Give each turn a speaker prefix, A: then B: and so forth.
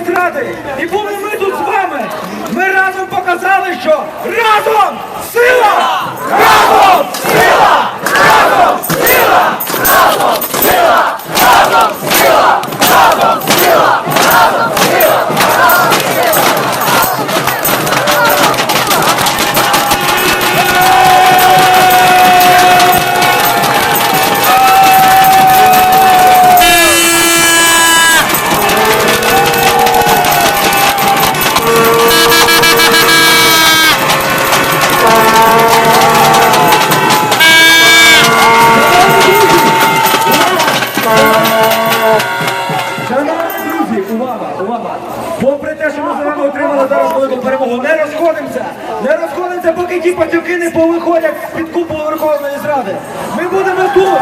A: зради. І були ми тут з вами. Ми разом показали, що разом сила! Попри те, що ми з вами отримали зараз велику перемогу, не розходимося! Не розходимося, поки ті патюки не повиходять з-під купу Верховної Зради! Ми будемо тут!